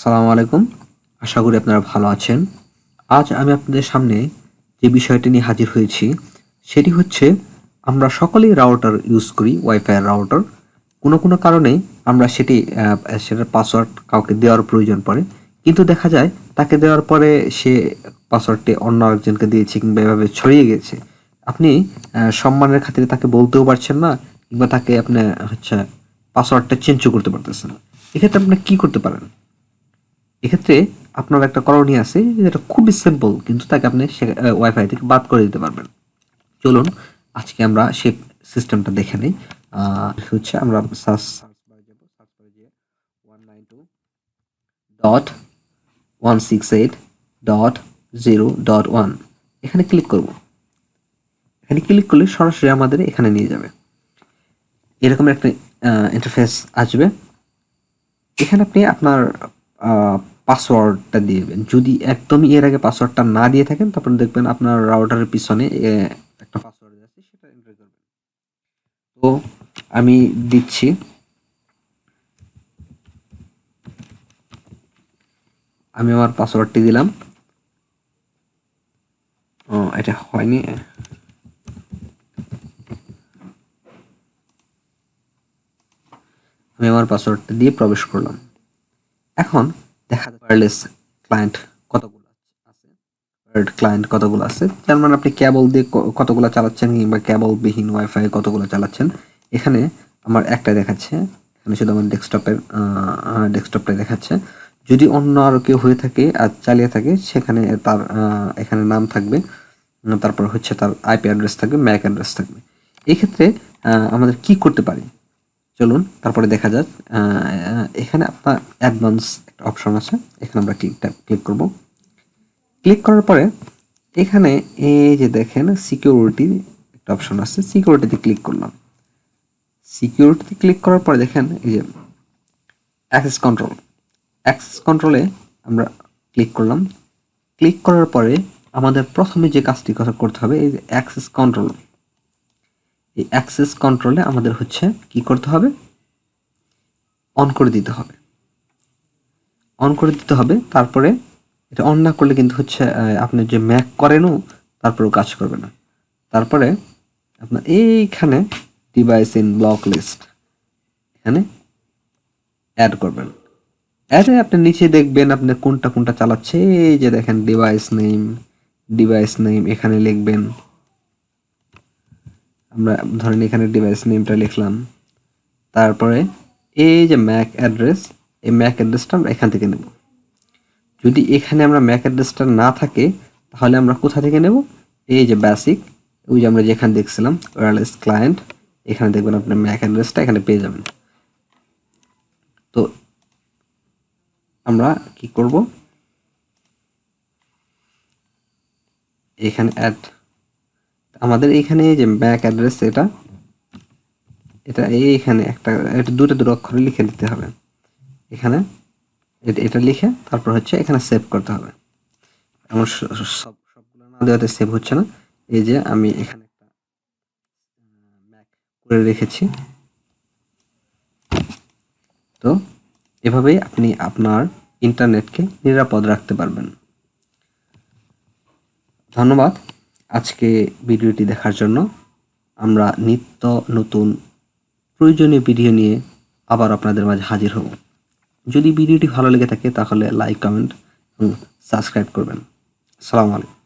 সালামু আলাইকুম। আশা করি আপনারা ভালো আছেন। আজ আমি আপনাদের সামনে যে বিষয়টি নিয়ে হাজির হয়েছি, সেটি হচ্ছে আমরা সকলেই রাউটার ইউজ করি, ওয়াইফাই রাউটার। কোনো কোনো কারণে আমরা সেটি সেটার পাসওয়ার্ড কাউকে দেওয়ার প্রয়োজন পড়ে। কিন্তু দেখা যায় তাকে দেওয়ার পরে সে পাসওয়ার্ডটি অন্য একজনকে দিয়েছে কিংবা এভাবে ছড়িয়ে গেছে। আপনি সম্মানের খাতিরে তাকে বলতেও পারছেন না কিংবা তাকে আপনি, হচ্ছে, পাসওয়ার্ডটা চেঞ্জও করতে পারতেছেন না। এক্ষেত্রে আপনি কি করতে পারেন? এক্ষেত্রে আপনার একটা করণীয় আছে, যেটা খুবই সিম্পল কিন্তু তাকে আপনি ওয়াইফাই থেকে বাদ করে দিতে পারবেন। চলুন, আজকে আমরা সে সিস্টেমটা দেখে নিই। হচ্ছে আমরা search dot one six eight dot zero dot one এখানে ক্লিক করব। এখানে ক্লিক করলে সরাসরি আমাদের এখানে নিয়ে যাবে। এরকম একটা ইন্টারফেস আসবে। এখানে আপনি আপনার পাসওয়ার্ডটা দিবেন। যদি একদমই এর আগে পাসওয়ার্ডটা না দিয়ে থাকেন, তারপর দেখবেন আপনার রাউটারের পিছনে একটা পাসওয়ার্ড আছে, সেটা এন্টার করবেন। তো আমি দিচ্ছি। আমি আমার পাসওয়ার্ডটি দিলাম। ও, এটা হয়নি। আমি আমার পাসওয়ার্ডটা দিয়ে প্রবেশ করলাম। এখন দেখা যায় ওয়্যারলেস ক্লায়েন্ট কতগুলো আছে? ক্লায়েন্ট কতগুলো আছে? যার মানে আপনি কেবল দিয়ে কতগুলো চালাচ্ছেন কিংবা কেবল বিহীন ওয়াইফাই কতগুলো চালাচ্ছেন? এখানে আমার একটা দেখাচ্ছে, এখানে শুধু আমার ডেস্কটপের ডেস্কটপটা দেখাচ্ছে। যদি অন্য আরও কেউ হয়ে থাকে আর চালিয়ে থাকে, সেখানে তার এখানে নাম থাকবে তারপর হচ্ছে তার আইপি অ্যাড্রেস থাকবে ম্যাক অ্যাড্রেস থাকবে। এক্ষেত্রে আমাদের কি করতে পারি? চলুন, তারপরে দেখা যাক। এখানে আপনার অ্যাডভান্স একটা অপশন আছে। এখানে আমরা ক্লিকটা ক্লিক করব। ক্লিক করার পরে এখানে এই যে দেখেন সিকিউরিটি একটা অপশন আছে। সিকিউরিটিতে ক্লিক করলাম। সিকিউরিটিতে ক্লিক করার পরে দেখেন, এই যে অ্যাক্সেস কন্ট্রোল অ্যাক্সেস কন্ট্রোলে আমরা ক্লিক করলাম। ক্লিক করার পরে আমাদের প্রথমে যে কাজটি করতে হবে, এই যে অ্যাক্সেস কন্ট্রোল এই অ্যাক্সেস কন্ট্রোলে আমাদের হচ্ছে কি করতে হবে? অন করে দিতে হবে। অন করে দিতে হবে, তারপরে এটা অন না করলে কিন্তু হচ্ছে আপনি যে ম্যাক করেনও তারপরেও কাজ করবে না। তারপরে আপনার এইখানে ডিভাইস ইন ব্লক লিস্ট এখানে অ্যাড করবেন। অ্যাডে আপনি নিচে দেখবেন, আপনি কোনটা কোনটা চালাচ্ছে, এই যে দেখেন ডিভাইস নেম ডিভাইস নেম এখানে লিখবেন। আমরা ধরেন এখানে ডিভাইস নেমটা লিখলাম। তারপরে এই যে ম্যাক অ্যাড্রেস এই ম্যাক অ্যাড্রেসটা আমরা এখান থেকে নেব। যদি এখানে আমরা ম্যাক অ্যাড্রেসটা না থাকে, তাহলে আমরা কোথা থেকে নেব? এই যে বেসিক ওই যে আমরা যেখানে দেখছিলাম ওয়্যারলেস ক্লায়েন্ট এখানে দেখবেন আপনার ম্যাক অ্যাড্রেসটা এখানে পেয়ে যাবেন। তো আমরা কি করব? এখানে অ্যাড আমাদের এইখানে এই যে ব্যাক অ্যাড্রেস এটা এটা এইখানে একটা, এটা দুটো দুটো অক্ষরে লিখে দিতে হবে। এখানে এটা লিখে তারপর হচ্ছে এখানে সেভ করতে হবে। স- সব সবগুলো না দেওয়াতে সেভ হচ্ছে না। এই যে আমি এখানে একটা ম্যাক করে রেখেছি। তো এভাবেই আপনি আপনার ইন্টারনেটকে নিরাপদ রাখতে পারবেন। ধন্যবাদ। আজকে ভিডিওটি দেখার জন্য আমরা নিত্য নতুন প্রয়োজনীয় ভিডিও নিয়ে আবার আপনাদের মাঝে হাজির হব। যদি ভিডিওটি ভালো লেগে থাকে তাহলে লাইক কমেন্ট এবং সাবস্ক্রাইব করবেন। সালাম আলাইকুম।